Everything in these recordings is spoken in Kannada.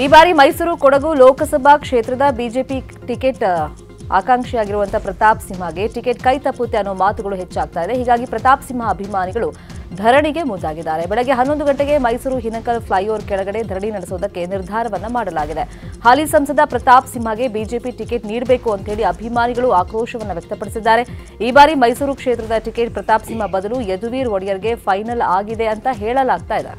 ಈ ಬಾರಿ ಮೈಸೂರು ಕೊಡಗು ಲೋಕಸಭಾ ಕ್ಷೇತ್ರದ ಬಿಜೆಪಿ ಟಿಕೆಟ್ ಆಕಾಂಕ್ಷಿಯಾಗಿರುವಂಥ ಪ್ರತಾಪ್ ಸಿಂಹಗೆ ಟಿಕೆಟ್ ಕೈ ತಪ್ಪುತ್ತೆ ಅನ್ನೋ ಮಾತುಗಳು ಹೆಚ್ಚಾಗ್ತಾ ಇದೆ. ಹೀಗಾಗಿ ಪ್ರತಾಪ್ ಸಿಂಹ ಅಭಿಮಾನಿಗಳು ಧರಣಿಗೆ ಮುಂದಾಗಿದ್ದಾರೆ. ಬೆಳಗ್ಗೆ ಹನ್ನೊಂದು ಗಂಟೆಗೆ ಮೈಸೂರು ಹಿನಕಲ್ ಫ್ಲೈಓವರ್ ಕೆಳಗಡೆ ಧರಣಿ ನಡೆಸುವುದಕ್ಕೆ ನಿರ್ಧಾರವನ್ನ ಮಾಡಲಾಗಿದೆ. ಹಾಲಿ ಸಂಸದ ಪ್ರತಾಪ್ ಸಿಂಹಗೆ ಬಿಜೆಪಿ ಟಿಕೆಟ್ ನೀಡಬೇಕು ಅಂತೇಳಿ ಅಭಿಮಾನಿಗಳು ಆಕ್ರೋಶವನ್ನು ವ್ಯಕ್ತಪಡಿಸಿದ್ದಾರೆ. ಈ ಬಾರಿ ಮೈಸೂರು ಕ್ಷೇತ್ರದ ಟಿಕೆಟ್ ಪ್ರತಾಪ್ ಸಿಂಹ ಬದಲು ಯದುವೀರ್ ಒಡೆಯರ್ಗೆ ಫೈನಲ್ ಆಗಿದೆ ಅಂತ ಹೇಳಲಾಗ್ತಾ ಇದೆ.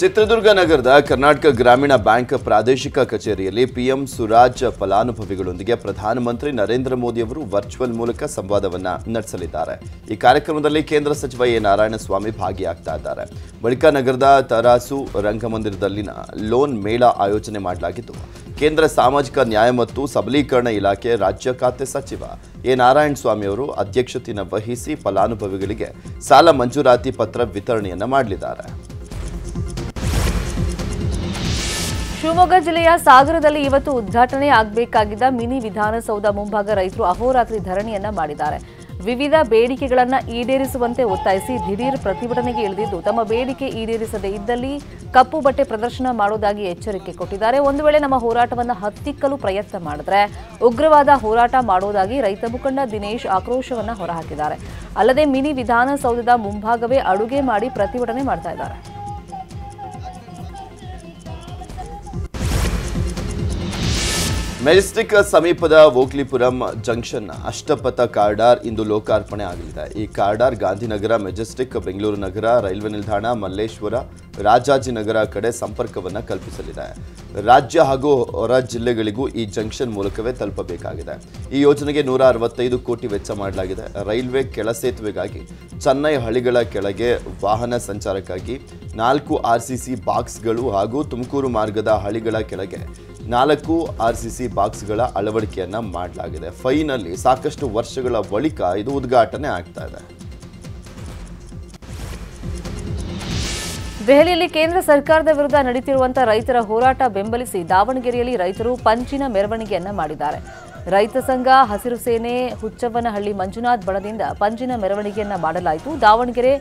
ಚಿತ್ರದುರ್ಗ ನಗರದ ಕರ್ನಾಟಕ ಗ್ರಾಮೀಣ ಬ್ಯಾಂಕ್ ಪ್ರಾದೇಶಿಕ ಕಚೇರಿಯಲ್ಲಿ ಪಿಎಂ ಸುರಾಜ್ ಫಲಾನುಭವಿಗಳೊಂದಿಗೆ ಪ್ರಧಾನಮಂತ್ರಿ ನರೇಂದ್ರ ಮೋದಿ ಅವರು ವರ್ಚುವಲ್ ಮೂಲಕ ಸಂವಾದವನ್ನ ನಡೆಸಲಿದ್ದಾರೆ. ಈ ಕಾರ್ಯಕ್ರಮದಲ್ಲಿ ಕೇಂದ್ರ ಸಚಿವ ಎ ನಾರಾಯಣಸ್ವಾಮಿ ಭಾಗಿಯಾಗ್ತಾ ಇದ್ದಾರೆ. ಬಳಿಕ ನಗರದ ತರಾಸು ರಂಗಮಂದಿರದಲ್ಲಿನ ಲೋನ್ ಮೇಳ ಆಯೋಜನೆ ಮಾಡಲಾಗಿದ್ದು ಕೇಂದ್ರ ಸಾಮಾಜಿಕ ನ್ಯಾಯ ಮತ್ತು ಸಬಲೀಕರಣ ಇಲಾಖೆ ರಾಜ್ಯ ಖಾತೆ ಸಚಿವ ಎ ನಾರಾಯಣಸ್ವಾಮಿ ಅವರು ಅಧ್ಯಕ್ಷತೆಯನ್ನು ವಹಿಸಿ ಫಲಾನುಭವಿಗಳಿಗೆ ಸಾಲ ಮಂಜೂರಾತಿ ಪತ್ರ ವಿತರಣೆಯನ್ನು ಮಾಡಲಿದ್ದಾರೆ. ಶಿವಮೊಗ್ಗ ಜಿಲ್ಲೆಯ ಸಾಗರದಲ್ಲಿ ಇವತ್ತು ಉದ್ಘಾಟನೆ ಆಗಬೇಕಾಗಿದ್ದ ಮಿನಿ ವಿಧಾನಸೌಧ ಮುಂಭಾಗ ರೈತರು ಅಹೋರಾತ್ರಿ ಧರಣಿಯನ್ನ ಮಾಡಿದ್ದಾರೆ. ವಿವಿಧ ಬೇಡಿಕೆಗಳನ್ನು ಈಡೇರಿಸುವಂತೆ ಒತ್ತಾಯಿಸಿ ದಿಢೀರ್ ಪ್ರತಿಭಟನೆಗೆ ಇಳಿದಿದ್ದು, ತಮ್ಮ ಬೇಡಿಕೆ ಈಡೇರಿಸದೇ ಇದ್ದಲ್ಲಿ ಕಪ್ಪು ಬಟ್ಟೆ ಪ್ರದರ್ಶನ ಮಾಡೋದಾಗಿ ಎಚ್ಚರಿಕೆ ಕೊಟ್ಟಿದ್ದಾರೆ. ಒಂದು ವೇಳೆ ನಮ್ಮ ಹೋರಾಟವನ್ನು ಹತ್ತಿಕ್ಕಲು ಪ್ರಯತ್ನ ಮಾಡಿದ್ರೆ ಉಗ್ರವಾದ ಹೋರಾಟ ಮಾಡೋದಾಗಿ ರೈತ ಮುಖಂಡ ದಿನೇಶ್ ಆಕ್ರೋಶವನ್ನು ಹೊರಹಾಕಿದ್ದಾರೆ. ಅಲ್ಲದೆ ಮಿನಿ ವಿಧಾನಸೌಧದ ಮುಂಭಾಗವೇ ಅಡುಗೆ ಮಾಡಿ ಪ್ರತಿಭಟನೆ ಮಾಡ್ತಾ ಇದ್ದಾರೆ. ಮೆಜೆಸ್ಟಿಕ್ ಸಮೀಪದ ಓಕ್ಲಿಪುರಂ ಜಂಕ್ಷನ್ ಅಷ್ಟಪಥ ಕಾರಿಡಾರ್ ಇಂದು ಲೋಕಾರ್ಪಣೆ ಆಗಲಿದೆ. ಈ ಕಾರಿಡಾರ್ ಗಾಂಧಿನಗರ, ಮೆಜೆಸ್ಟಿಕ್, ಬೆಂಗಳೂರು ನಗರ, ರೈಲ್ವೆ ನಿಲ್ದಾಣ, ಮಲ್ಲೇಶ್ವರ ರಾಜಾಜಿನಗರ ಕಡೆ ಸಂಪರ್ಕವನ್ನು ಕಲ್ಪಿಸಲಿದೆ. ರಾಜ್ಯ ಹಾಗೂ ಹೊರ ಜಿಲ್ಲೆಗಳಿಗೂ ಈ ಜಂಕ್ಷನ್ ಮೂಲಕವೇ ತಲುಪಬೇಕಾಗಿದೆ. ಈ ಯೋಜನೆಗೆ ನೂರ ಅರವತ್ತೈದು ಕೋಟಿ ವೆಚ್ಚ ಮಾಡಲಾಗಿದೆ. ರೈಲ್ವೆ ಕೆಳ ಸೇತುವೆಗಾಗಿ, ಚೆನ್ನೈ ಹಳಿಗಳ ಕೆಳಗೆ ವಾಹನ ಸಂಚಾರಕ್ಕಾಗಿ ನಾಲ್ಕು ಆರ್ ಸಿ ಬಾಕ್ಸ್ಗಳು ಹಾಗೂ ತುಮಕೂರು ಮಾರ್ಗದ ಹಳಿಗಳ ಕೆಳಗೆ ನಾಲ್ಕು ಆರ್ ಸಿ ಸಿ ಬಾಕ್ಸ್ಗಳ ಅಳವಡಿಕೆಯನ್ನ ಮಾಡಲಾಗಿದೆ. ಫೈನಲ್ಲಿ ಸಾಕಷ್ಟು ವರ್ಷಗಳ ಬಳಿಕ ಇದು ಉದ್ಘಾಟನೆ ಆಗ್ತಾ ಇದೆ. ದೆಹಲಿಯಲ್ಲಿ ಕೇಂದ್ರ ಸರ್ಕಾರದ ವಿರುದ್ಧ ನಡೀತಿರುವಂತಹ ರೈತರ ಹೋರಾಟ ಬೆಂಬಲಿಸಿ ದಾವಣಗೆರೆಯಲ್ಲಿ ರೈತರು ಪಂಚಿನ ಮೆರವಣಿಗೆಯನ್ನ ಮಾಡಿದ್ದಾರೆ. ರೈತ ಸಂಘ, ಹಸಿರು ಸೇನೆ, ಹುಚ್ಚವ್ವನಹಳ್ಳಿ ಮಂಜುನಾಥ್ ಬಣದಿಂದ ಪಂಜಿನ ಮೆರವಣಿಗೆಯನ್ನ ಮಾಡಲಾಯಿತು. ದಾವಣಗೆರೆ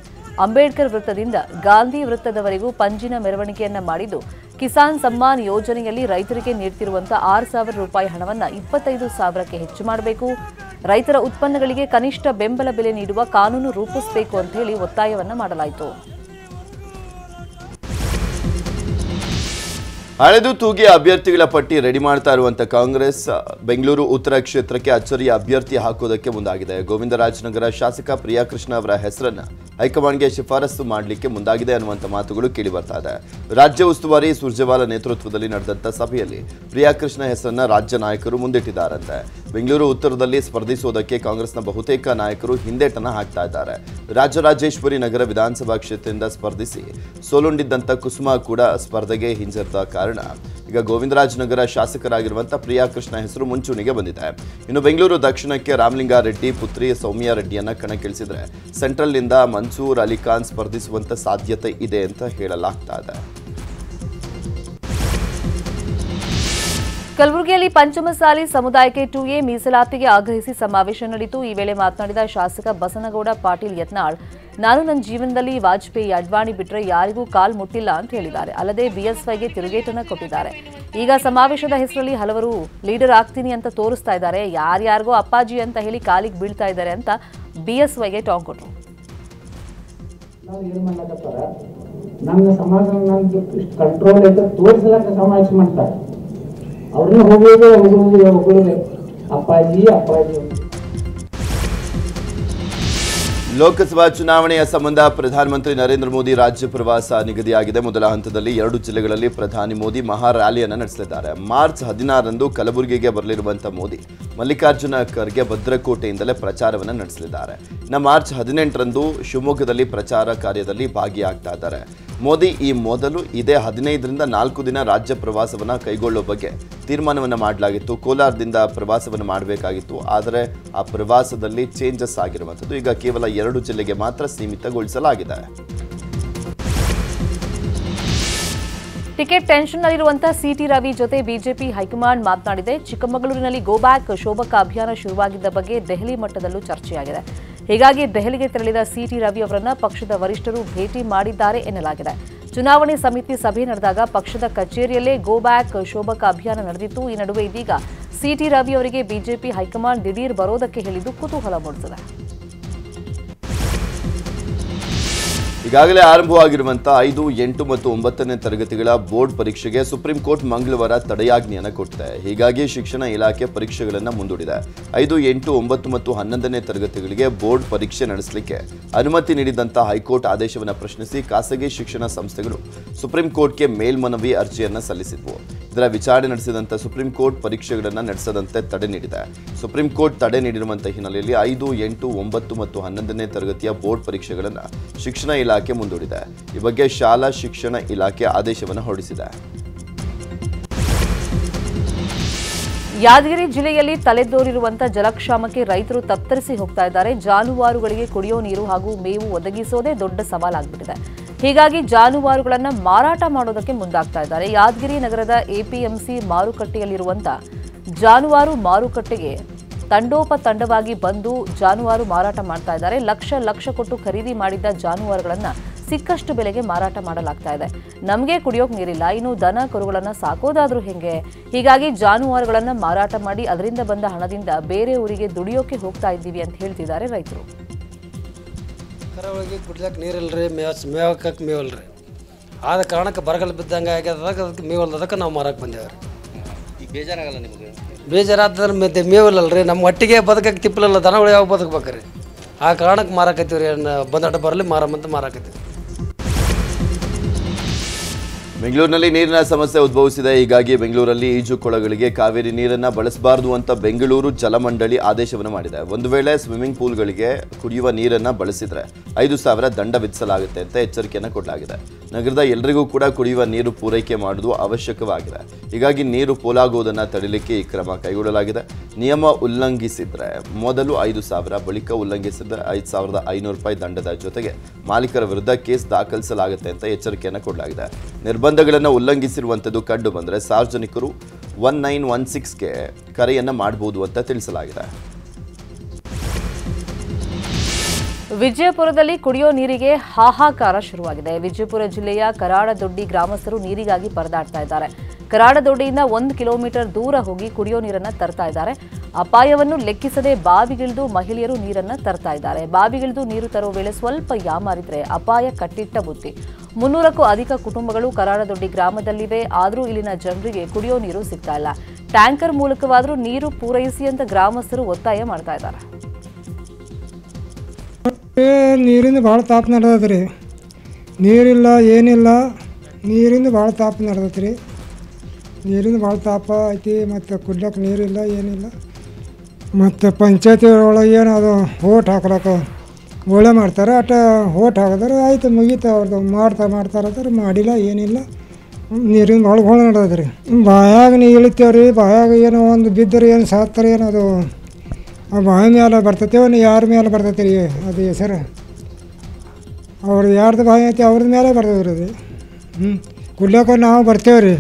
ಅಂಬೇಡ್ಕರ್ ವೃತ್ತದಿಂದ ಗಾಂಧಿ ವೃತ್ತದವರೆಗೂ ಪಂಜಿನ ಮೆರವಣಿಗೆಯನ್ನ ಮಾಡಿದ್ದು, ಕಿಸಾನ್ ಸಮ್ಮಾನ್ ಯೋಜನೆಯಲ್ಲಿ ರೈತರಿಗೆ ನೀಡುತ್ತಿರುವಂತಹ ಆರು ಸಾವಿರ ರೂಪಾಯಿ ಹಣವನ್ನ ಇಪ್ಪತ್ತೈದು ಸಾವಿರಕ್ಕೆ ಹೆಚ್ಚು ಮಾಡಬೇಕು. ರೈತರ ಉತ್ಪನ್ನಗಳಿಗೆ ಕನಿಷ್ಠ ಬೆಂಬಲ ಬೆಲೆ ನೀಡುವ ಕಾನೂನು ರೂಪಿಸಬೇಕು ಅಂತ ಹೇಳಿ ಒತ್ತಾಯವನ್ನ ಮಾಡಲಾಯಿತು. ಹಳೆದು ತೂಗಿ ಅಭ್ಯರ್ಥಿಗಳ ಪಟ್ಟಿ ರೆಡಿ ಮಾಡ್ತಾ ಇರುವಂತ ಕಾಂಗ್ರೆಸ್ ಬೆಂಗಳೂರು ಉತ್ತರ ಕ್ಷೇತ್ರಕ್ಕೆ ಅಚ್ಚರಿಯ ಅಭ್ಯರ್ಥಿ ಹಾಕೋದಕ್ಕೆ ಮುಂದಾಗಿದೆ. ಗೋವಿಂದರಾಜನಗರ ಶಾಸಕ ಪ್ರಿಯಾಕೃಷ್ಣ ಅವರ ಹೆಸರನ್ನ ಹೈಕಮಾಂಡ್ಗೆ ಶಿಫಾರಸು ಮಾಡಲಿಕ್ಕೆ ಮುಂದಾಗಿದೆ ಅನ್ನುವಂಥ ಮಾತುಗಳು ಕೇಳಿ ಬರ್ತಾ ಇದೆ. ರಾಜ್ಯ ಉಸ್ತುವಾರಿ ಸುರ್ಜೇವಾಲ ನೇತೃತ್ವದಲ್ಲಿ ನಡೆದಂತ ಸಭೆಯಲ್ಲಿ ಪ್ರಿಯಾಕೃಷ್ಣ ಹೆಸರನ್ನ ರಾಜ್ಯ ನಾಯಕರು ಮುಂದಿಟ್ಟಿದ್ದಾರಂತೆ. ಬೆಂಗಳೂರು ಉತ್ತರದಲ್ಲಿ ಸ್ಪರ್ಧಿಸುವುದಕ್ಕೆ ಕಾಂಗ್ರೆಸ್ನ ಬಹುತೇಕ ನಾಯಕರು ಹಿಂದೇಟನ ಹಾಕ್ತಾ ಇದ್ದಾರೆ. ರಾಜರಾಜೇಶ್ವರಿ ನಗರ ವಿಧಾನಸಭಾ ಕ್ಷೇತ್ರದಿಂದ ಸ್ಪರ್ಧಿಸಿ ಸೋಲುಂಡಿದ್ದಂತ ಕುಸುಮ ಕೂಡ ಸ್ಪರ್ಧೆಗೆ ಹಿಂಜರಿದ ಕಾರಣ. ಈಗ ಗೋವಿಂದರಾಜನಗರ ಶಾಸಕರಾಗಿರುವಂಥ ಪ್ರಿಯಾಕೃಷ್ಣ ಹೆಸರು ಮುಂಚೂಣಿಗೆ ಬಂದಿದೆ. ಇನ್ನು ಬೆಂಗಳೂರು ದಕ್ಷಿಣಕ್ಕೆ ರಾಮಲಿಂಗಾರೆಡ್ಡಿ, ಪುತ್ರಿ ಸೌಮ್ಯ ರೆಡ್ಡಿಯನ್ನ ಕಣಕ್ಕಿಳಿಸಿದ್ರೆ, ಸೆಂಟ್ರಲ್ನಿಂದ ಮನ್ಸೂರ್ ಅಲಿಖಾನ್ ಸ್ಪರ್ಧಿಸುವಂತ ಸಾಧ್ಯತೆ ಇದೆ ಅಂತ ಹೇಳಲಾಗ್ತಾ ಇದೆ. ಕಲಬುರಗಿಯಲ್ಲಿ ಪಂಚಮಸಾಲಿ ಸಮುದಾಯಕ್ಕೆ ಟು ಎ ಮೀಸಲಾತಿಗೆ ಆಗ್ರಹಿಸಿ ಸಮಾವೇಶ ನಡೆಯಿತು. ಈ ವೇಳೆ ಮಾತನಾಡಿದ ಶಾಸಕ ಬಸನಗೌಡ ಪಾಟೀಲ್ ಯತ್ನಾಳ್, ನಾನು ನನ್ನ ಜೀವನದಲ್ಲಿ ವಾಜಪೇಯಿ, ಅಡ್ವಾಣಿ ಬಿಟ್ರೆ ಯಾರಿಗೂ ಕಾಲ್ ಮುಟ್ಟಿಲ್ಲ ಅಂತ ಹೇಳಿದ್ದಾರೆ. ಅಲ್ಲದೆ ಬಿಎಸ್ವೈಗೆ ತಿರುಗೇಟನ್ನು ಕೊಟ್ಟಿದ್ದಾರೆ. ಈಗ ಸಮಾವೇಶದ ಹೆಸರಲ್ಲಿ ಹಲವರು ಲೀಡರ್ ಆಗ್ತೀನಿ ಅಂತ ತೋರಿಸ್ತಾ ಇದ್ದಾರೆ. ಯಾರ್ಯಾರಿಗೋ ಅಪ್ಪಾಜಿ ಅಂತ ಹೇಳಿ ಕಾಲಿಗೆ ಬೀಳ್ತಾ ಇದ್ದಾರೆ ಅಂತ ಬಿಎಸ್ವೈಗೆ ಟಾಂಗ್ ಕೊಟ್ಟರು ನನ್ನ ಸಮಾಜ ಕಂಟ್ರೋಲ್ ತೋರಿಸ್ಲಕ್ಕ ಸಮಾವೇಶ ಮಾಡ್ತಾರೆ. ಅವ್ರನ್ನ ಹೋಗೋದು ಹೋಗೋದು ಹೋಗೋದು ಅಪ್ಪಾಜಿ ಅಪ್ಪಾಜಿ. ಲೋಕಸಭಾ ಚುನಾವಣೆಯ ಸಂಬಂಧ ಪ್ರಧಾನಮಂತ್ರಿ ನರೇಂದ್ರ ಮೋದಿ ರಾಜ್ಯ ಪ್ರವಾಸ ನಿಗದಿಯಾಗಿದೆ. ಮೊದಲ ಹಂತದಲ್ಲಿ ಎರಡು ಜಿಲ್ಲೆಗಳಲ್ಲಿ ಪ್ರಧಾನಿ ಮೋದಿ ಮಹಾ ರ್ಯಾಲಿಯನ್ನು ನಡೆಸಲಿದ್ದಾರೆ. ಮಾರ್ಚ್ ಹದಿನಾರರಂದು ಕಲಬುರಗಿಗೆ ಬರಲಿರುವಂತಹ ಮೋದಿ ಮಲ್ಲಿಕಾರ್ಜುನ ಖರ್ಗೆ ಭದ್ರಕೋಟೆಯಿಂದಲೇ ಪ್ರಚಾರವನ್ನು ನಡೆಸಲಿದ್ದಾರೆ. ಇನ್ನು ಮಾರ್ಚ್ ಹದಿನೆಂಟರಂದು ಶಿವಮೊಗ್ಗದಲ್ಲಿ ಪ್ರಚಾರ ಕಾರ್ಯದಲ್ಲಿ ಭಾಗಿಯಾಗ್ತಾ ಇದ್ದಾರೆ. ಮೋದಿ ಈ ಮೊದಲು ಇದೇ ಹದಿನೈದರಿಂದ ನಾಲ್ಕು ದಿನ ರಾಜ್ಯ ಪ್ರವಾಸವನ್ನು ಕೈಗೊಳ್ಳುವ ಬಗ್ಗೆ ತೀರ್ಮಾನವನ್ನು ಮಾಡಲಾಗಿತ್ತು. ಕೋಲಾರದಿಂದ ಪ್ರವಾಸವನ್ನು ಮಾಡಬೇಕಾಗಿತ್ತು. ಆದರೆ ಆ ಪ್ರವಾಸದಲ್ಲಿ ಚೇಂಜಸ್ ಆಗಿರುವಂಥದ್ದು. ಈಗ ಕೇವಲ ಎರಡು ಜಿಲ್ಲೆಗೆ ಮಾತ್ರ ಸೀಮಿತಗೊಳಿಸಲಾಗಿದೆ. ಟಿಕೆಟ್ ಟೆನ್ಷನ್ನಲ್ಲಿರುವಂತಹ ಸಿಟಿ ರವಿ ಜೊತೆ ಬಿಜೆಪಿ ಹೈಕಮಾಂಡ್ ಮಾತನಾಡಿದೆ. ಚಿಕ್ಕಮಗಳೂರಿನಲ್ಲಿ ಗೋ ಬ್ಯಾಕ್ ಶೋಭಕ ಅಭಿಯಾನ ಶುರುವಾಗಿದ್ದ ಬಗ್ಗೆ ದೆಹಲಿ ಮಟ್ಟದಲ್ಲೂ ಚರ್ಚೆಯಾಗಿದೆ. ಹೀಗಾಗಿ ದೆಹಲಿಗೆ ತೆರಳಿದ ಸಿಟಿ ರವಿ ಅವರನ್ನ ಪಕ್ಷದ ವರಿಷ್ಠರು ಭೇಟಿ ಮಾಡಿದ್ದಾರೆ ಎನ್ನಲಾಗಿದೆ. ಚುನಾವಣೆ ಸಮಿತಿ ಸಭೆ ನಡೆದಾಗ ಪಕ್ಷದ ಕಚೇರಿಯಲ್ಲೇ ಗೋ ಬ್ಯಾಕ್ ಶೋಭಕ ಅಭಿಯಾನ ನಡೆದಿತ್ತು. ಈ ನಡುವೆ ಇದೀಗ ಸಿಟಿ ರವಿ ಅವರಿಗೆ ಬಿಜೆಪಿ ಹೈಕಮಾಂಡ್ ದಿಢೀರ್ ಬರೋದಕ್ಕೆ ಹೇಳಿದ್ದು ಕುತೂಹಲ ಮೂಡಿಸಿದೆ. ಈಗಾಗಲೇ ಆರಂಭವಾಗಿರುವಂತಹ ಐದು, ಎಂಟು ಮತ್ತು ಒಂಬತ್ತನೇ ತರಗತಿಗಳ ಬೋರ್ಡ್ ಪರೀಕ್ಷೆಗೆ ಸುಪ್ರೀಂ ಕೋರ್ಟ್ ಮಂಗಳವಾರ ತಡೆಯಾಜ್ಞೆಯನ್ನು ಕೊಟ್ಟಿದೆ. ಹೀಗಾಗಿ ಶಿಕ್ಷಣ ಇಲಾಖೆ ಪರೀಕ್ಷೆಗಳನ್ನು ಮುಂದೂಡಿದೆ. ಐದು, ಎಂಟು, ಒಂಬತ್ತು ಮತ್ತು ಹನ್ನೊಂದನೇ ತರಗತಿಗಳಿಗೆ ಬೋರ್ಡ್ ಪರೀಕ್ಷೆ ನಡೆಸಲಿಕ್ಕೆ ಅನುಮತಿ ನೀಡಿದಂತಹ ಹೈಕೋರ್ಟ್ ಆದೇಶವನ್ನು ಪ್ರಶ್ನಿಸಿ ಖಾಸಗಿ ಶಿಕ್ಷಣ ಸಂಸ್ಥೆಗಳು ಸುಪ್ರೀಂ ಕೋರ್ಟ್ಗೆ ಮೇಲ್ಮನವಿ ಅರ್ಜಿಯನ್ನು ಸಲ್ಲಿಸಿದ್ವು. ಇದರ ವಿಚಾರಣೆ ನಡೆಸಿದಂಥ ಸುಪ್ರೀಂ ಕೋರ್ಟ್ ಪರೀಕ್ಷೆಗಳನ್ನು ನಡೆಸದಂತೆ ತಡೆ ನೀಡಿದೆ. ಸುಪ್ರೀಂ ಕೋರ್ಟ್ ತಡೆ ನೀಡಿರುವಂಥ ಹಿನ್ನೆಲೆಯಲ್ಲಿ ಐದು, ಎಂಟು, ಒಂಬತ್ತು ಮತ್ತು ಹನ್ನೊಂದನೇ ತರಗತಿಯ ಬೋರ್ಡ್ ಪರೀಕ್ಷೆಗಳನ್ನು ಶಿಕ್ಷಣ ಇಲಾಖೆ ಮುಂದೂಡಿದೆ. ಈ ಬಗ್ಗೆ ಶಾಲಾ ಶಿಕ್ಷಣ ಇಲಾಖೆ ಆದೇಶವನ್ನು ಹೊರಡಿಸಿದೆ. ಯಾದಗಿರಿ ಜಿಲ್ಲೆಯಲ್ಲಿ ತಲೆದೋರಿರುವಂತಹ ಜಲಕ್ಷಾಮಕ್ಕೆ ರೈತರು ತತ್ತರಿಸಿ ಹೋಗ್ತಾ ಇದ್ದಾರೆ. ಜಾನುವಾರುಗಳಿಗೆ ಕುಡಿಯೋ ನೀರು ಹಾಗೂ ಮೇವು ಒದಗಿಸೋದೇ ದೊಡ್ಡ ಸವಾಲಾಗ್ಬಿಟ್ಟಿದೆ. ಹೀಗಾಗಿ ಜಾನುವಾರುಗಳನ್ನು ಮಾರಾಟ ಮಾಡೋದಕ್ಕೆ ಮುಂದಾಗ್ತಾ ಇದ್ದಾರೆ. ಯಾದಗಿರಿ ನಗರದ ಎಪಿಎಂಸಿ ಮಾರುಕಟ್ಟೆಯಲ್ಲಿರುವಂತ ಜಾನುವಾರು ಮಾರುಕಟ್ಟೆಗೆ ತಂಡೋಪತಂಡವಾಗಿ ಬಂದು ಜಾನುವಾರು ಮಾರಾಟ ಮಾಡ್ತಾ ಇದ್ದಾರೆ. ಲಕ್ಷ ಲಕ್ಷ ಕೊಟ್ಟು ಖರೀದಿ ಮಾಡಿದ್ದ ಜಾನುವಾರುಗಳನ್ನ ಸಿಕ್ಕಷ್ಟು ಬೆಲೆಗೆ ಮಾರಾಟ ಮಾಡಲಾಗ್ತಾ ಇದೆ. ನಮಗೆ ಕುಡಿಯೋಕೆ ನೀರಿಲ್ಲ. ಇನ್ನು ದನ ಕರುಗಳನ್ನು ಸಾಕೋದಾದ್ರೂ ಹೆಂಗೆ? ಹೀಗಾಗಿ ಜಾನುವಾರುಗಳನ್ನು ಮಾರಾಟ ಮಾಡಿ ಅದರಿಂದ ಬಂದ ಹಣದಿಂದ ಬೇರೆ ಊರಿಗೆ ದುಡಿಯೋಕೆ ಹೋಗ್ತಾ ಇದ್ದೀವಿ ಅಂತ ಹೇಳ್ತಿದ್ದಾರೆ ರೈತರು. ಕರಾವಳಿಗೆ ಕುಡ್ಲಕ್ಕೆ ರೀ ಮೇವ ಮೇವ್ ಹಾಕಕ್ಕೆ ರೀ ಆದ ಕಾರಣಕ್ಕೆ ಬರಗಾಲ ಬಿದ್ದಂಗೆ ಆಗ್ಯದ ಅದಕ್ಕೆ ಮೇವಲ್ದ ಅದಕ್ಕೆ ನಾವು ಮಾರಕ್ಕೆ ಬಂದೇವೆ ರೀ ಈಗ ಬೇಜಾರಾಗಲ್ಲ ನಿಮಗೆ? ಬೇಜಾರಾದ್ರೆ ಮತ್ತೆ ರೀ ನಮ್ಮ ಒಟ್ಟಿಗೆ ಬದುಕಕ್ಕೆ ತಿಪ್ಪಲಲ್ಲ ದನಗಳು ಯಾವ ಬದುಕ್ಬೇಕ್ರಿ? ಆ ಕಾರಣಕ್ಕೆ ಮಾರಾಕತ್ತೀವಿ ರೀ ಬಂದಟ ಬರಲಿ ಮಾರಮ್ಮಂತ ಮಾರಾಕತ್ತೀವಿ ಬೆಂಗಳೂರಿನಲ್ಲಿ ನೀರಿನ ಸಮಸ್ಯೆ ಉದ್ಭವಿಸಿದೆ. ಹೀಗಾಗಿ ಬೆಂಗಳೂರಲ್ಲಿ ಈಜು ಕೊಳಗಳಿಗೆ ಕಾವೇರಿ ನೀರನ್ನು ಬಳಸಬಾರದು ಅಂತ ಬೆಂಗಳೂರು ಜಲಮಂಡಳಿ ಆದೇಶವನ್ನು ಮಾಡಿದೆ. ಒಂದು ವೇಳೆ ಸ್ವಿಮ್ಮಿಂಗ್ ಪೂಲ್ಗಳಿಗೆ ಕುಡಿಯುವ ನೀರನ್ನು ಬಳಸಿದ್ರೆ ಐದು ಸಾವಿರ ದಂಡ ವಿಧಿಸಲಾಗುತ್ತೆ ಅಂತ ಎಚ್ಚರಿಕೆಯನ್ನು ಕೊಡಲಾಗಿದೆ. ನಗರದ ಎಲ್ಲರಿಗೂ ಕೂಡ ಕುಡಿಯುವ ನೀರು ಪೂರೈಕೆ ಮಾಡುವುದು ಅವಶ್ಯಕವಾಗಿದೆ. ಹೀಗಾಗಿ ನೀರು ಪೋಲಾಗುವುದನ್ನು ತಡೆಯಲಿಕ್ಕೆ ಈ ಕ್ರಮ ಕೈಗೊಳ್ಳಲಾಗಿದೆ. ನಿಯಮ ಉಲ್ಲಂಘಿಸಿದರೆ ಮೊದಲು ಐದು ಸಾವಿರ, ಬಳಿಕ ಉಲ್ಲಂಘಿಸಿದರೆ ಐದು ಸಾವಿರದ ಐನೂರು ರೂಪಾಯಿ ದಂಡದ ಜೊತೆಗೆ ಮಾಲೀಕರ ವಿರುದ್ಧ ಕೇಸ್ ದಾಖಲಿಸಲಾಗುತ್ತೆ ಅಂತ ಎಚ್ಚರಿಕೆಯನ್ನು ಕೊಡಲಾಗಿದೆ. ನಿರ್ಬಂಧಗಳನ್ನು ಉಲ್ಲಂಘಿಸಿರುವಂಥದ್ದು ಕಂಡು ಬಂದರೆ ಸಾರ್ವಜನಿಕರು ಒನ್ ನೈನ್ ಒನ್ ಸಿಕ್ಸ್ಗೆ ಕರೆಯನ್ನು ಮಾಡಬಹುದು ಅಂತ ತಿಳಿಸಲಾಗಿದೆ. ವಿಜಯಪುರದಲ್ಲಿ ಕುಡಿಯೋ ನೀರಿಗೆ ಹಾಹಾಕಾರ ಶುರುವಾಗಿದೆ. ವಿಜಯಪುರ ಜಿಲ್ಲೆಯ ಕರಾಡದೊಡ್ಡಿ ಗ್ರಾಮಸ್ಥರು ನೀರಿಗಾಗಿ ಪರದಾಡ್ತಾ ಇದ್ದಾರೆ. ಕರಾಡದೊಡ್ಡಿಯಿಂದ ಒಂದು ಕಿಲೋಮೀಟರ್ ದೂರ ಹೋಗಿ ಕುಡಿಯೋ ನೀರನ್ನ ತರ್ತಾ ಇದ್ದಾರೆ. ಅಪಾಯವನ್ನು ಲೆಕ್ಕಿಸದೆ ಬಾವಿಗಿಳಿದು ಮಹಿಳೆಯರು ನೀರನ್ನ ತರ್ತಾ ಇದ್ದಾರೆ. ಬಾವಿಗಿಳಿದು ನೀರು ತರೋ ವೇಳೆ ಸ್ವಲ್ಪ ಯಾಮಾರಿದ್ರೆ ಅಪಾಯ ಕಟ್ಟಿಟ್ಟ ಬುತ್ತಿ. ಮುನ್ನೂರಕ್ಕೂ ಅಧಿಕ ಕುಟುಂಬಗಳು ಕರಾಡದೊಡ್ಡಿ ಗ್ರಾಮದಲ್ಲಿವೆ. ಆದರೂ ಇಲ್ಲಿನ ಜನರಿಗೆ ಕುಡಿಯೋ ನೀರು ಸಿಗ್ತಾ ಇಲ್ಲ. ಟ್ಯಾಂಕರ್ ಮೂಲಕವಾದರೂ ನೀರು ಪೂರೈಸಿ ಅಂತ ಗ್ರಾಮಸ್ಥರು ಒತ್ತಾಯ ಮಾಡ್ತಾ ಇದ್ದಾರೆ. ನೀರಿಂದ ಭಾಳ ತಾಪ ನಡೆದದ ನೀರಿಲ್ಲ, ಏನಿಲ್ಲ, ನೀರಿಂದ ಭಾಳ ತಾಪ ನಡೆದೈತೆ ರೀ. ನೀರಿಂದ ಭಾಳ ತಾಪ ಐತಿ, ಮತ್ತು ಕುಡ್ಲಕ್ಕೆ ನೀರಿಲ್ಲ, ಏನಿಲ್ಲ. ಮತ್ತು ಪಂಚಾಯತಿ ಒಳಗೆ ಏನು ಅದು ಓಟ್ ಹಾಕ್ಲಕ್ಕ ಒಳ್ಳೆ ಮಾಡ್ತಾರೆ ಅಟ ಓಟ್ ಹಾಕಿದ್ರೆ ಆಯ್ತು, ಮುಗೀತು ಅವ್ರದ್ದು ಮಾಡ್ತಾ ಮಾಡ್ತಾರೆ ಅಂದ್ರೆ ಮಾಡಿಲ್ಲ, ಏನಿಲ್ಲ. ನೀರಿನ ಭಾಳ ಗೋಳ ನಡೆದ್ರಿ ಬಾಯಾಗ ನೀ ಇಳಿತೇವೆ ರೀ, ಬಾಯಾಗ ಏನೋ ಒಂದು ಬಿದ್ದರೆ ಏನು ಸಾತ್ತಾರೆ ಏನೋ ಅದು ಬಾವಿ ಮೇಲೆ ಬರ್ತೈತೆ, ಅವನು ಯಾರ ಮೇಲೆ ಬರ್ತೈತೆ ರೀ ಅದು ಹೆಸರು? ಅವ್ರದ್ದು ಯಾರ್ದು ಬಾಯಿ ಐತಿ, ಅವ್ರದ್ದು ಮೇಲೆ ಬರ್ತದೆ ರೀ ಅದು. ಹ್ಞೂ ಕುಲ್ಲಕ್ಕೆ ನಾವು ಬರ್ತೇವೆ ರೀ.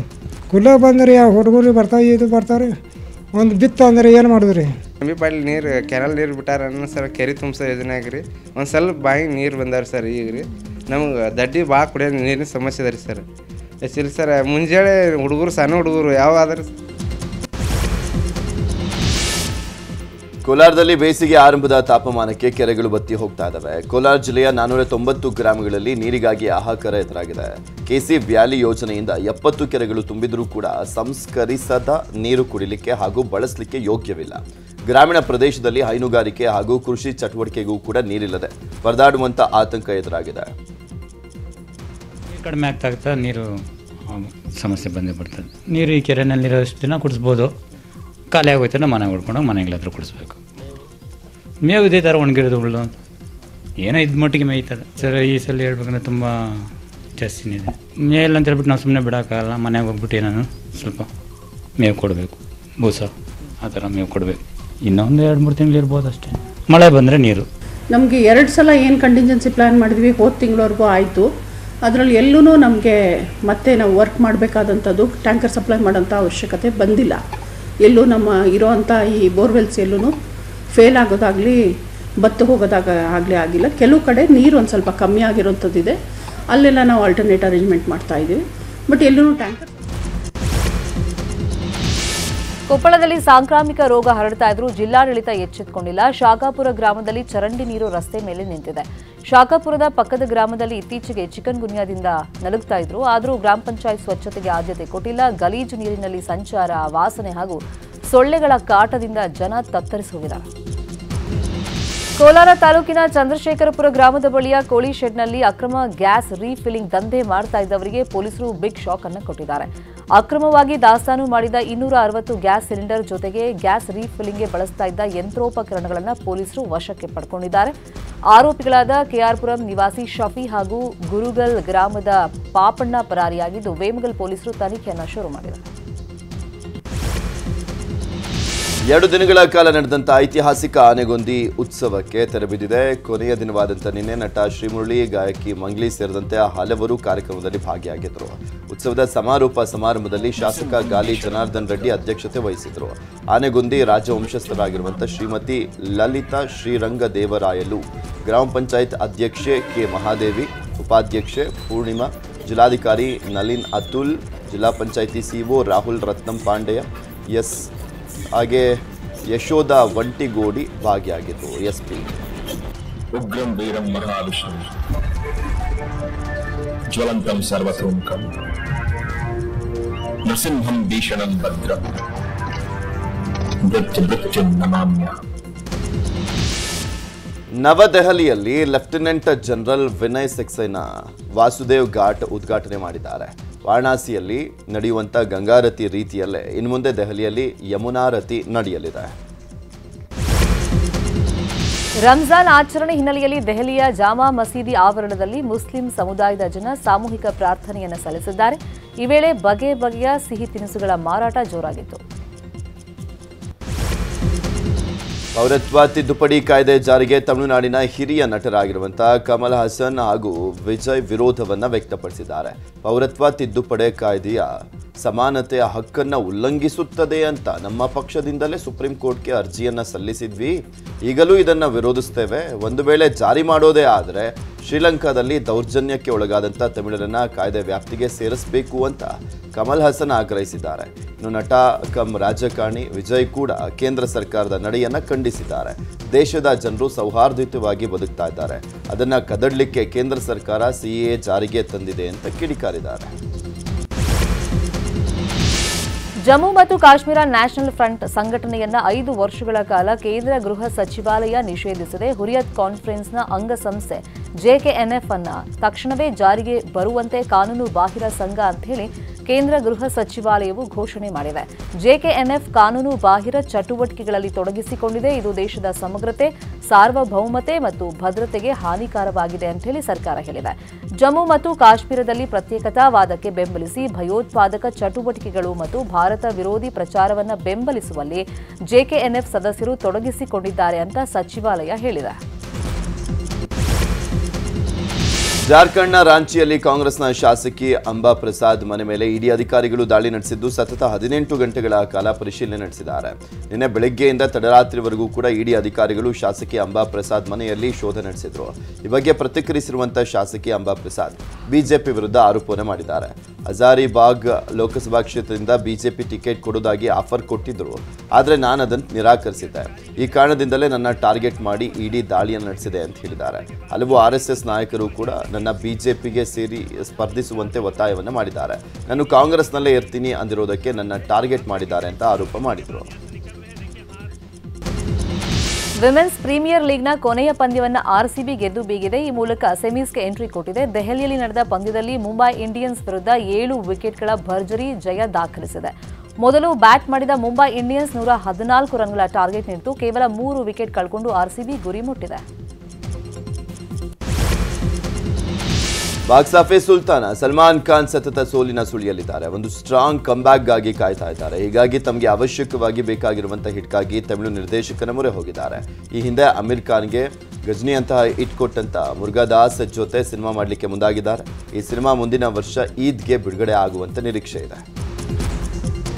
ಕುಡ್ಲಕ್ಕೆ ಬಂದ್ರೆ ಯಾವ ಹುಡುಗರು ಬರ್ತಾವೆ, ಇದು ಬರ್ತಾವ್ರಿ ಒಂದು ಬಿತ್ತು ಅಂದ್ರೆ ಏನು ಮಾಡಿದ್ರಿ? ಪಾಟೀಲ್ ನೀರು ಕೆನಲ್ ನೀರು ಬಿಟ್ಟಾರ ಸರ್ ಕೆರೆ ತುಂಬಿಸೋ ಯೋಜನೆಯಾಗ ರೀ ಒಂದು ಸ್ವಲ್ಪ ಬಾಯಿ ನೀರು ಬಂದಾರ ಸರ್ ಈಗ ರೀ. ನಮ್ಗೆ ದಡ್ಡಿ ಭಾಳ ಕುಡಿಯೋ ನೀರಿನ ಸಮಸ್ಯೆ ಅದ ರೀ ಸರ್. ಎಸ್ ಸರ್ ಮುಂಜಾನೆ ಹುಡುಗರು, ಸಣ್ಣ ಹುಡುಗರು ಯಾವ ಆದ್ರೆ ಕೋಲಾರದಲ್ಲಿ ಬೇಸಿಗೆ ಆರಂಭದ ತಾಪಮಾನಕ್ಕೆ ಕೆರೆಗಳು ಬತ್ತಿ ಹೋಗ್ತಾ ಇದ್ದಾವೆ ಕೋಲಾರ ಜಿಲ್ಲೆಯ ನಾನೂರ ತೊಂಬತ್ತು ಗ್ರಾಮಗಳಲ್ಲಿ ನೀರಿಗಾಗಿ ಆಹಾಕಾರ ಎದುರಾಗಿದೆ. ಕೆಸಿ ವ್ಯಾಲಿ ಯೋಜನೆಯಿಂದ ಎಪ್ಪತ್ತು ಕೆರೆಗಳು ತುಂಬಿದರೂ ಕೂಡ ಸಂಸ್ಕರಿಸದ ನೀರು ಕುಡಿಲಿಕ್ಕೆ ಹಾಗೂ ಬಳಸಲಿಕ್ಕೆ ಯೋಗ್ಯವಿಲ್ಲ. ಗ್ರಾಮೀಣ ಪ್ರದೇಶದಲ್ಲಿ ಹೈನುಗಾರಿಕೆ ಹಾಗೂ ಕೃಷಿ ಚಟುವಟಿಕೆಗೂ ಕೂಡ ನೀರಿಲ್ಲದೆ ಪರದಾಡುವಂತ ಆತಂಕ ಎದುರಾಗಿದೆ. ಕಡಿಮೆ ಆಗ್ತಾ ನೀರು ಸಮಸ್ಯೆ ಬಂದೇ ಬರ್ತದೆ. ನೀರು ಈ ಕೆರೆನಲ್ಲಿರೋಷ್ಟು ದಿನ ಕುಡಿಸ್ಬೋದು. ಖಾಲಿ ಆಗೋಯ್ತು ಮನೆ ಮನೆಗೆ ಹೊಡ್ಕೊಂಡು ಮನೆಗಳ ಹತ್ರ ಕುಡಿಸ್ಬೇಕು. ಮೇವು ಇದೇ ಥರ ಒಣಗಿರೋದು ಹುಳ್ಳು ಏನೋ ಇದು ಮಟ್ಟಿಗೆ ಮೇಯ್ತದೆ. ಸರ್, ಈ ಸಲ ಹೇಳ್ಬೇಕಂದ್ರೆ ತುಂಬ ಜಾಸ್ತಿನೇ ಇದೆ. ಮೇಲ್ ಅಂತ ಹೇಳ್ಬಿಟ್ಟು ನಾವು ಸುಮ್ಮನೆ ಬಿಡೋಕ್ಕಾಗಲ್ಲ. ಮನೆಗೆ ಹೋಗ್ಬಿಟ್ಟು ಏನಾನು ಸ್ವಲ್ಪ ಮೇವು ಕೊಡಬೇಕು. ಬೂಸ, ಆ ಥರ ಮೇವು ಕೊಡಬೇಕು. ಇನ್ನೊಂದು ಎರಡು ಮೂರು ತಿಂಗಳು ಇರ್ಬೋದು ಅಷ್ಟೇ. ಮಳೆ ಬಂದರೆ ನೀರು. ನಮಗೆ ಎರಡು ಸಲ ಏನು ಕಂಟಿಂಜೆನ್ಸಿ ಪ್ಲ್ಯಾನ್ ಮಾಡಿದ್ವಿ? ಹೋದ ತಿಂಗಳವರೆಗೂ ಆಯಿತು. ಅದರಲ್ಲಿ ಎಲ್ಲೂ ನಮಗೆ ಮತ್ತೆ ನಾವು ವರ್ಕ್ ಮಾಡಬೇಕಾದಂಥದ್ದು ಟ್ಯಾಂಕರ್ ಸಪ್ಲೈ ಮಾಡೋಂಥ ಅವಶ್ಯಕತೆ ಬಂದಿಲ್ಲ. ಎಲ್ಲೂ ನಮ್ಮ ಇರೋವಂಥ ಈ ಬೋರ್ವೆಲ್ಸ್ ಎಲ್ಲೂ ಫೇಲ್ ಆಗೋದಾಗಲಿ, ಬತ್ತು ಹೋಗೋದಾಗ ಆಗಲೇ ಆಗಿಲ್ಲ. ಕೆಲವು ಕಡೆ ನೀರು ಒಂದು ಸ್ವಲ್ಪ ಕಮ್ಮಿ ಆಗಿರೋಂಥದ್ದಿದೆ ಅಲ್ಲೆಲ್ಲ ನಾವು ಆಲ್ಟರ್ನೇಟ್ ಅರೇಂಜ್ಮೆಂಟ್ ಮಾಡ್ತಾ ಇದ್ದೀವಿ. ಬಟ್ ಎಲ್ಲೂ ಟ್ಯಾಂಕರ್ ಕೊಪ್ಪಳದಲ್ಲಿ ಸಾಂಕ್ರಾಮಿಕ ರೋಗ ಹರಡ್ತಾ ಇದ್ರೂ ಜಿಲ್ಲಾಡಳಿತ ಎಚ್ಚೆತ್ತುಕೊಂಡಿಲ್ಲ ಶಾಖಾಪುರ ಗ್ರಾಮದಲ್ಲಿ ಚರಂಡಿ ನೀರು ರಸ್ತೆ ಮೇಲೆ ನಿಂತಿದೆ. ಶಾಖಾಪುರದ ಪಕ್ಕದ ಗ್ರಾಮದಲ್ಲಿ ಇತ್ತೀಚೆಗೆ ಚಿಕನ್ ಗುನ್ಯಾದಿಂದ ನಲುಗ್ತಾ ಇದ್ರು. ಆದರೂ ಗ್ರಾಮ ಪಂಚಾಯತ್ ಸ್ವಚ್ಛತೆಗೆ ಆದ್ಯತೆ ಕೊಟ್ಟಿಲ್ಲ. ಗಲೀಜು ನೀರಿನಲ್ಲಿ ಸಂಚಾರ, ವಾಸನೆ ಹಾಗೂ ಸೊಳ್ಳೆಗಳ ಕಾಟದಿಂದ ಜನ ತತ್ತರಿಸುವುದಿಲ್ಲ ಕೋಲಾರ ತಾಲೂಕಿನ ಚಂದ್ರಶೇಖರಪುರ ಗ್ರಾಮದ ಬಳಿಯ ಕೋಳಿ ಶೆಡ್ನಲ್ಲಿ ಅಕ್ರಮ ಗ್ಯಾಸ್ ರೀಫಿಲ್ಲಿಂಗ್ ದಂಧೆ ಮಾಡ್ತಾ ಇದ್ದವರಿಗೆ ಪೊಲೀಸರು ಬಿಗ್ ಶಾಕ್ ಅನ್ನು ಕೊಟ್ಟಿದ್ದಾರೆ. ಅಕ್ರಮವಾಗಿ ದಾಸ್ತಾನು ಮಾಡಿದ ಇನ್ನೂರ ಅರವತ್ತು ಗ್ಯಾಸ್ ಸಿಲಿಂಡರ್ ಜೊತೆಗೆ ಗ್ಯಾಸ್ ರೀಫಿಲ್ಲಿಂಗ್ಗೆ ಬಳಸ್ತಾ ಇದ್ದ ಯಂತ್ರೋಪಕರಣಗಳನ್ನು ಪೊಲೀಸರು ವಶಕ್ಕೆ ಪಡ್ಕೊಂಡಿದ್ದಾರೆ. ಆರೋಪಿಗಳಾದ ಕೆಆರ್ಪುರಂ ನಿವಾಸಿ ಶಫಿ ಹಾಗೂ ಗುರುಗಲ್ ಗ್ರಾಮದ ಪಾಪಣ್ಣ ಪರಾರಿಯಾಗಿದ್ದು, ವೇಮಗಲ್ ಪೊಲೀಸರು ತನಿಖೆಯನ್ನು ಶುರು ಮಾಡಿದ್ದಾರೆ. ಎರಡು ದಿನಗಳ ಕಾಲ ನಡೆದಂತಹ ಐತಿಹಾಸಿಕ ಆನೆಗೊಂದಿ ಉತ್ಸವಕ್ಕೆ ತೆರೆಬಿದ್ದಿದೆ. ಕೊನೆಯ ದಿನವಾದಂತಹ ನಿನ್ನೆ ನಟ ಶ್ರೀಮುರಳಿ, ಗಾಯಕಿ ಮಂಗ್ಲಿ ಸೇರಿದಂತೆ ಹಲವರು ಕಾರ್ಯಕ್ರಮದಲ್ಲಿ ಭಾಗಿಯಾಗಿದ್ದರು. ಉತ್ಸವದ ಸಮಾರೋಪ ಸಮಾರಂಭದಲ್ಲಿ ಶಾಸಕ ಗಾಲಿ ಜನಾರ್ದನ್ ರೆಡ್ಡಿ ಅಧ್ಯಕ್ಷತೆ ವಹಿಸಿದರು ಆನೆಗೊಂದಿ ರಾಜವಂಶಸ್ಥರಾಗಿರುವಂಥ ಶ್ರೀಮತಿ ಲಲಿತಾ ಶ್ರೀರಂಗ ದೇವರಾಯಲು ಗ್ರಾಮ ಪಂಚಾಯತ್ ಅಧ್ಯಕ್ಷೆ ಕೆ ಮಹಾದೇವಿ, ಉಪಾಧ್ಯಕ್ಷೆ ಪೂರ್ಣಿಮಾ, ಜಿಲ್ಲಾಧಿಕಾರಿ ನಲಿನ್ ಅತುಲ್, ಜಿಲ್ಲಾ ಪಂಚಾಯಿತಿ ಸಿಒ ರಾಹುಲ್ ರತ್ನಂ ಪಾಂಡೆಯ, ಎಸ್ ಹಾಗೆ ಯಶೋಧ ಒಂಟಿಗೋಡಿ ಭಾಗಿಯಾಗಿದ್ದರು ಎಸ್ ಪಿ ಉಗ್ರಂ ವೀರಂ ಮಹಾವಿಷ್ಣು. ಜ್ವಲಂತಂ ಸರ್ವತೋಮುಖಂ. ನೃಸಿಂಹಂ ಭೀಷಣಂ ಭದ್ರಂ. ಮೃತ್ಯು ಮೃತ್ಯುಂ ನಮಾಮ್ಯ. ನವದೆಹಲಿಯಲ್ಲಿ ಲೆಫ್ಟಿನೆಂಟ್ ಜನರಲ್ ವಿನಯ್ ಸಕ್ಸೇನಾ ವಾಸುದೇವ್ ಘಾಟ್ ಉದ್ಘಾಟನೆ ಮಾಡಿದ್ದಾರೆ. ವಾರಣಾಸಿಯಲ್ಲಿ ನಡೆಯುವಂಥ ಗಂಗಾರತಿ ರೀತಿಯಲ್ಲೇ ಇನ್ನು ಮುಂದೆ ದೆಹಲಿಯಲ್ಲಿ ಯಮುನಾರತಿ ನಡೆಯಲಿದೆ. ರಂಜಾನ್ ಆಚರಣೆ ಹಿನ್ನೆಲೆಯಲ್ಲಿ ದೆಹಲಿಯ ಜಾಮಾ ಮಸೀದಿ ಆವರಣದಲ್ಲಿ ಮುಸ್ಲಿಂ ಸಮುದಾಯದ ಜನ ಸಾಮೂಹಿಕ ಪ್ರಾರ್ಥನೆಯನ್ನು ಸಲ್ಲಿಸಿದ್ದಾರೆ. ಈ ವೇಳೆ ಬಗೆ ಬಗೆಯ ಸಿಹಿ ತಿನಿಸುಗಳ ಮಾರಾಟ ಜೋರಾಗಿತ್ತು. ಪೌರತ್ವ ತಿದ್ದುಪಡಿ ಕಾಯ್ದೆ ಜಾರಿಗೆ ತಮಿಳುನಾಡಿನ ಹಿರಿಯ ನಟರಾಗಿರುವಂತಹ ಕಮಲ್ ಹಾಸನ್ ಹಾಗೂ ವಿಜಯ್ ವಿರೋಧವನ್ನ ವ್ಯಕ್ತಪಡಿಸಿದ್ದಾರೆ. ಪೌರತ್ವ ತಿದ್ದುಪಡಿ ಕಾಯ್ದೆಯ ಸಮಾನತೆಯ ಹಕ್ಕನ್ನು ಉಲ್ಲಂಘಿಸುತ್ತದೆ ಅಂತ ನಮ್ಮ ಪಕ್ಷದಿಂದಲೇ ಸುಪ್ರೀಂ ಕೋರ್ಟ್ಗೆ ಅರ್ಜಿಯನ್ನು ಸಲ್ಲಿಸಿದ್ವಿ. ಈಗಲೂ ಇದನ್ನ ವಿರೋಧಿಸ್ತೇವೆ. ಒಂದು ವೇಳೆ ಜಾರಿ ಮಾಡೋದೇ ಆದರೆ ಶ್ರೀಲಂಕಾದಲ್ಲಿ ದೌರ್ಜನ್ಯಕ್ಕೆ ಒಳಗಾದಂಥ ತಮಿಳರನ್ನ ಕಾಯ್ದೆ ವ್ಯಾಪ್ತಿಗೆ ಸೇರಿಸಬೇಕು ಅಂತ ಕಮಲ್ ಹಾಸನ್ ಆಗ್ರಹಿಸಿದ್ದಾರೆ. ಇನ್ನು ನಟ ಕಮ್ ರಾಜಕಾರಣಿ ವಿಜಯ್ ಕೂಡ ಕೇಂದ್ರ ಸರ್ಕಾರದ ನಡೆಯನ್ನ ಖಂಡಿಸಿದ್ದಾರೆ. ದೇಶದ ಜನರು ಸೌಹಾರ್ದಯುತವಾಗಿ ಬದುಕ್ತಾ ಇದ್ದಾರೆ. ಅದನ್ನ ಕದಡಲಿಕ್ಕೆ ಕೇಂದ್ರ ಸರ್ಕಾರ ಸಿಎ ಜಾರಿಗೆ ತಂದಿದೆ ಅಂತ ಕಿಡಿಕಾರಿದ್ದಾರೆ. ಜಮ್ಮು ಮತ್ತು ಕಾಶ್ಮೀರ ನ್ಯಾಷನಲ್ ಫ್ರಂಟ್ ಸಂಘಟನೆಯನ್ನ ಐದು ವರ್ಷಗಳ ಕಾಲ ಕೇಂದ್ರ ಗೃಹ ಸಚಿವಾಲಯ ನಿಷೇಧಿಸಿದೆ ಹುರಿಯತ್ ಕಾನ್ಫರೆನ್ಸ್ನ ಅಂಗಸಂಸ್ಥೆ ಜೆಕೆಎನ್ಎಫ್ ಅನ್ನ ತಕ್ಷಣವೇ ಜಾರಿಗೆ ಬರುವಂತೆ ಕಾನೂನು ಬಾಹಿರ ಸಂಘ ಅಂತ ಹೇಳಿ ಕೇಂದ್ರ ಗೃಹ ಸಚಿವಾಲಯವು ಘೋಷಣೆ ಮಾಡಿದೆ. ಜೆಕೆಎನ್ಎಫ್ ಕಾನೂನು ಬಾಹಿರ ಚಟುವಟಿಕೆಗಳಲ್ಲಿ ತೊಡಗಿಸಿಕೊಂಡಿದೆ. ಇದು ದೇಶದ ಸಮಗ್ರತೆ, ಸಾರ್ವಭೌಮತೆ ಮತ್ತು ಭದ್ರತೆಗೆ ಹಾನಿಕಾರವಾಗಿದೆ ಅಂತ ಹೇಳಿ ಸರ್ಕಾರ ಹೇಳಿದೆ. ಜಮ್ಮು ಮತ್ತು ಕಾಶ್ಮೀರದಲ್ಲಿ ಪ್ರತ್ಯೇಕತಾವಾದಕ್ಕೆ ಬೆಂಬಲಿಸಿ ಭಯೋತ್ಪಾದಕ ಚಟುವಟಿಕೆಗಳು ಮತ್ತು ಭಾರತ ವಿರೋಧಿ ಪ್ರಚಾರವನ್ನು ಬೆಂಬಲಿಸುವಲ್ಲಿ ಜೆಕೆಎನ್ಎಫ್ ಸದಸ್ಯರು ತೊಡಗಿಸಿಕೊಂಡಿದ್ದಾರೆ ಅಂತ ಸಚಿವಾಲಯ ಹೇಳಿದೆ. ಜಾರ್ಖಂಡ್ನ ರಾಂಚಿಯಲ್ಲಿ ಕಾಂಗ್ರೆಸ್ನ ಶಾಸಕಿ ಅಂಬಾ ಪ್ರಸಾದ್ ಮನೆ ಮೇಲೆ ಇಡಿ ಅಧಿಕಾರಿಗಳು ದಾಳಿ ನಡೆಸಿದ್ದು ಸತತ ಹದಿನೆಂಟು ಗಂಟೆಗಳ ಕಾಲ ಪರಿಶೀಲನೆ ನಡೆಸಿದ್ದಾರೆ. ನಿನ್ನೆ ಬೆಳಗ್ಗೆಯಿಂದ ತಡರಾತ್ರಿವರೆಗೂ ಕೂಡ ಇಡಿ ಅಧಿಕಾರಿಗಳು ಶಾಸಕಿ ಅಂಬಾ ಪ್ರಸಾದ್ ಮನೆಯಲ್ಲಿ ಶೋಧ ನಡೆಸಿದ್ರು. ಈ ಬಗ್ಗೆ ಪ್ರತಿಕ್ರಿಯಿಸಿರುವಂತಹ ಶಾಸಕಿ ಅಂಬಾ ಪ್ರಸಾದ್ ಬಿಜೆಪಿ ವಿರುದ್ಧ ಆರೋಪನೆ ಮಾಡಿದ್ದಾರೆ. ಹಜಾರಿಬಾಗ್ ಲೋಕಸಭಾ ಕ್ಷೇತ್ರದಿಂದ ಬಿಜೆಪಿ ಟಿಕೆಟ್ ಕೊಡೋದಾಗಿ ಆಫರ್ ಕೊಟ್ಟಿದ್ದರು ಆದರೆ ನಾನು ಅದನ್ನು ನಿರಾಕರಿಸಿದ್ದೆ. ಈ ಕಾರಣದಿಂದಲೇ ನನ್ನ ಟಾರ್ಗೆಟ್ ಮಾಡಿ ಇಡಿ ದಾಳಿಯನ್ನು ನಡೆಸಿದೆ ಅಂತ ಹೇಳಿದ್ದಾರೆ. ಹಲವು ಆರ್ ಎಸ್ ಎಸ್ ನಾಯಕರು ಕೂಡ ನನ್ನ ಬಿಜೆಪಿಗೆ ಸೇರಿ ಸ್ಪರ್ಧಿಸುವಂತೆ ಒತ್ತಾಯವನ್ನು ಮಾಡಿದ್ದಾರೆ. ನಾನು ಕಾಂಗ್ರೆಸ್ನಲ್ಲೇ ಇರ್ತೀನಿ ಅಂದಿರೋದಕ್ಕೆ ನನ್ನ ಟಾರ್ಗೆಟ್ ಮಾಡಿದ್ದಾರೆ ಅಂತ ಆರೋಪ ಮಾಡಿದರು. ವಿಮೆನ್ಸ್ ಪ್ರೀಮಿಯರ್ ಲೀಗ್ನ ಕೊನೆಯ ಪಂದ್ಯವನ್ನು ಆರ್ಸಿಬಿ ಗೆದ್ದು ಬೀಗಿದೆ. ಈ ಮೂಲಕ ಸೆಮೀಸ್ಗೆ ಎಂಟ್ರಿ ಕೊಟ್ಟಿದೆ. ದೆಹಲಿಯಲ್ಲಿ ನಡೆದ ಪಂದ್ಯದಲ್ಲಿ ಮುಂಬೈ ಇಂಡಿಯನ್ಸ್ ವಿರುದ್ಧ ಏಳು ವಿಕೆಟ್ಗಳ ಭರ್ಜರಿ ಜಯ ದಾಖಲಿಸಿದೆ. ಮೊದಲು ಬ್ಯಾಟ್ ಮಾಡಿದ ಮುಂಬೈ ಇಂಡಿಯನ್ಸ್ ನೂರ ಹದಿನಾಲ್ಕು ರನ್ಗಳ ಟಾರ್ಗೆಟ್ ನೀಡಿತು ಕೇವಲ ಮೂರು ವಿಕೆಟ್ ಕಳ್ಕೊಂಡು ಆರ್ಸಿಬಿ ಗುರಿ ಮುಟ್ಟಿದೆ. ಬಾಕ್ಸ್ ಆಫೀಸ್ ಸುಲ್ತಾನ ಸಲ್ಮಾನ್ ಖಾನ್ ಸತತ ಸೋಲಿನ ಸುಳಿಯಲಿದ್ದಾರೆ ಒಂದು ಸ್ಟ್ರಾಂಗ್ ಕಂಬ್ಯಾಕ್ಗಾಗಿ ಕಾಯ್ತಾ ಇದ್ದಾರೆ. ಹೀಗಾಗಿ ತಮಗೆ ಅವಶ್ಯಕವಾಗಿ ಬೇಕಾಗಿರುವಂತಹ ಹಿಟ್ಗಾಗಿ ತಮಿಳು ನಿರ್ದೇಶಕನ ಮೊರೆ ಹೋಗಿದ್ದಾರೆ. ಈ ಹಿಂದೆ ಅಮೀರ್ ಖಾನ್ಗೆ ಗಜ್ನಿ ಅಂತಹ ಹಿಟ್ ಕೊಟ್ಟಂತ ಮುರುಘಾದಾಸ್ ಜೊತೆ ಸಿನಿಮಾ ಮಾಡಲಿಕ್ಕೆ ಮುಂದಾಗಿದ್ದಾರೆ. ಈ ಸಿನಿಮಾ ಮುಂದಿನ ವರ್ಷ ಈದ್ಗೆ ಬಿಡುಗಡೆ ಆಗುವಂತ ನಿರೀಕ್ಷೆ ಇದೆ.